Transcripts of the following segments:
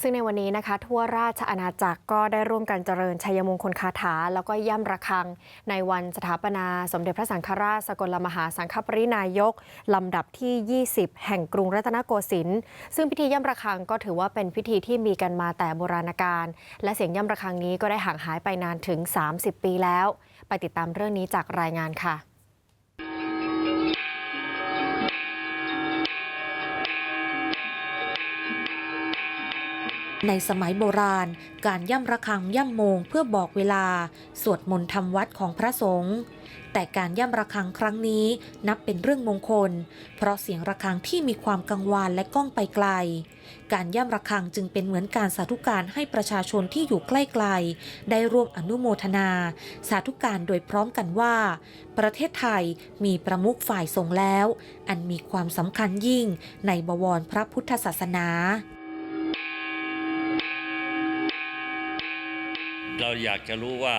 ซึ่งในวันนี้นะคะ ทั่วราชอาณาจักรก็ได้ร่วมกันเจริญชัยมงคลคาถา แล้วก็ย่ำระฆัง ในวันสถาปนา สมเด็จพระสังฆราชสกลมหาสังฆปรินายก ลำดับที่ 20 แห่งกรุงรัตนโกสินทร์ซึ่งพิธีย่ำระฆังก็ถือว่าเป็นพิธีที่มีกันมาแต่โบราณกาลและเสียงย่ำระฆังนี้ก็ได้ห่างหายไปนานถึง 30 ปีแล้ว ไปติดตามเรื่องนี้จากรายงานค่ะ ในสมัยโบราณ การย่ำระฆังย่ำโมงเพื่อบอกเวลา สวดมนต์ทำวัดของพระสงฆ์แต่การย่ำระฆังครั้งนี้นับเป็นเรื่องมงคล เพราะเสียงระฆังที่มีความกังวานและก้องไปไกล การย่ำระฆังจึงเป็นเหมือนการสาธุการให้ประชาชนที่อยู่ใกล้ๆได้ร่วมอนุโมทนา สาธุการโดยพร้อมกันว่า ประเทศไทยมีประมุขฝ่ายสงฆ์แล้ว อันมีความสำคัญยิ่งในบวรพระพุทธศาสนา เราอยากจะรู้ว่า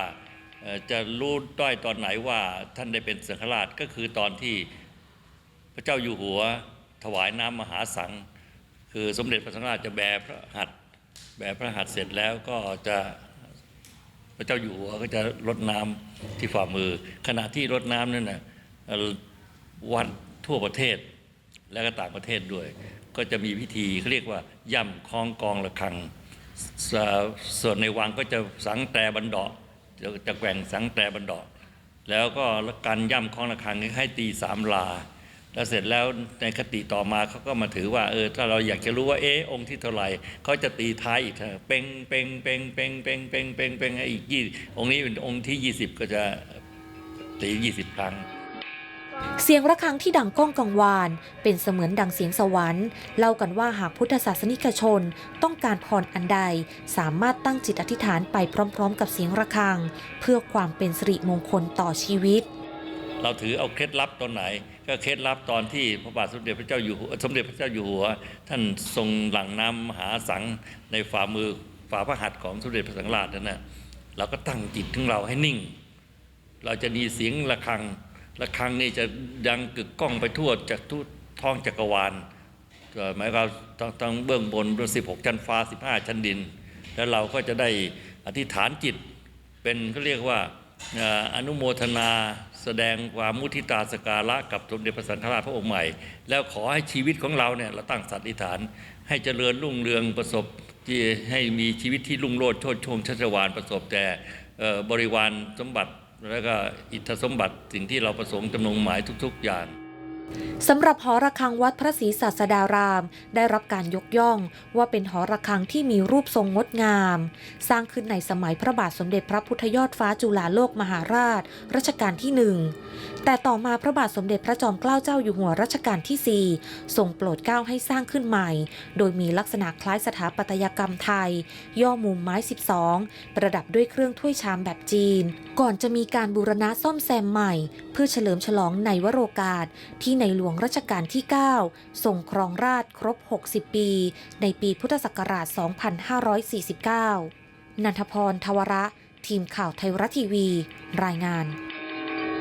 จะรู้ด้อยตอนไหนว่าท่านได้เป็นสังฆราชก็คือตอนที่พระเจ้าอยู่หัวถวายน้ำมหาสัง คือสมเด็จพระสังฆราชจะแบพระหัตถ์แบพระหัตถ์เสร็จแล้วก็จะพระเจ้าอยู่หัวก็จะรดน้ำที่ฝ่ามือ ขณะที่รดน้ำนั่นนะเอ่อวัดทั่วประเทศและก็ต่างประเทศด้วย ก็จะมีพิธีเขาเรียกว่าย่ำคล้องกองระฆัง ส่วนในวังก็จะสังแต่บันดาะจะแกว่งสังแต่บันดาะแล้วก็การย่ำคล้องระฆังให้ตีสามลาแล้วเสร็จแล้วในคติต่อมาเขาก็มาถือว่าเออถ้าเราอยากจะรู้ว่าเออองค์ที่เท่าไหร่เขาจะตีท้ายอีกเถอะเป่งเป่งเป่งเป่งเป่งเป่งเป่งเป่งอีกยี่องค์นี้เป็นองค์ที่ 20 ก็จะตี 20 ครั้ง เสียงระฆังที่ดังก้องกังวาน เป็นเสมือนดังเสียงสวรรค์ เล่ากันว่าหากพุทธศาสนิกชนต้องการพรอันใด สามารถตั้งจิตอธิษฐานไปพร้อม ๆ กับเสียงระฆัง เพื่อความเป็นสิริมงคลต่อชีวิต เราถือเอาเคล็ดลับตอนไหน ก็เคล็ดลับตอนที่พระบาทสมเด็จพระเจ้าอยู่หัวสมเด็จพระเจ้าอยู่หัว ท่านทรงหลั่งน้ำมหาสังในฝ่ามือฝ่าพระหัตถ์ของสมเด็จพระสังฆราชนั่นนะเราก็ตั้งจิตของเราให้นิ่ง เราจะมีเสียงระฆัง ระฆังนี่จะดังกึกก้องไปทั่วจากทุท้องจักรวาลหมายความต้องต้องเบื้องบนสิบหกชั้นฟ้าสิบห้าชั้นดิน แล้วเราก็จะได้อธิษฐานจิต เป็นเขาเรียกว่าอนุโมทนาแสดงความมุทิตาสการะกับสมเด็จพระสังฆราชพระองค์ใหม่ แล้วขอให้ชีวิตของเราเนี่ยเราตั้งสัตย์อธิษฐาน ให้เจริญรุ่งเรืองประสบที่ให้มีชีวิตที่รุ่งโรจน์โชติชมชัชวานประสบแต่บริวารสมบัติ แล้วก็อิทธสมบัติสิ่งที่เราประสงค์จำนงหมายทุก ๆ อย่าง สำหรับหอระฆังวัดพระศรีศาสดาราม ได้รับการยกย่องว่าเป็นหอระฆังที่มีรูปทรงงดงาม สร้างขึ้นในสมัยพระบาทสมเด็จพระพุทธยอดฟ้าจุฬาโลกมหาราช รัชกาลที่หนึ่งแต่ต่อมาพระบาทสมเด็จพระจอมเกล้าเจ้าอยู่หัวรัชกาลที่ 4 ทรงโปรดเกล้าให้สร้างขึ้นใหม่ โดยมีลักษณะคล้ายสถาปัตยกรรมไทย ย่อมุมไม้ 12 ประดับด้วยเครื่องถ้วยชามแบบจีน ก่อนจะมีการบูรณะซ่อมแซมใหม่ เพื่อเฉลิมฉลองในวโรกาสที่ในหลวงรัชกาลที่ 9 ทรงครองราชครบ 60 ปี ในปีพุทธศักราช 2549 นันทพรทวระ ทีมข่าวไทยรัฐทีวี รายงาน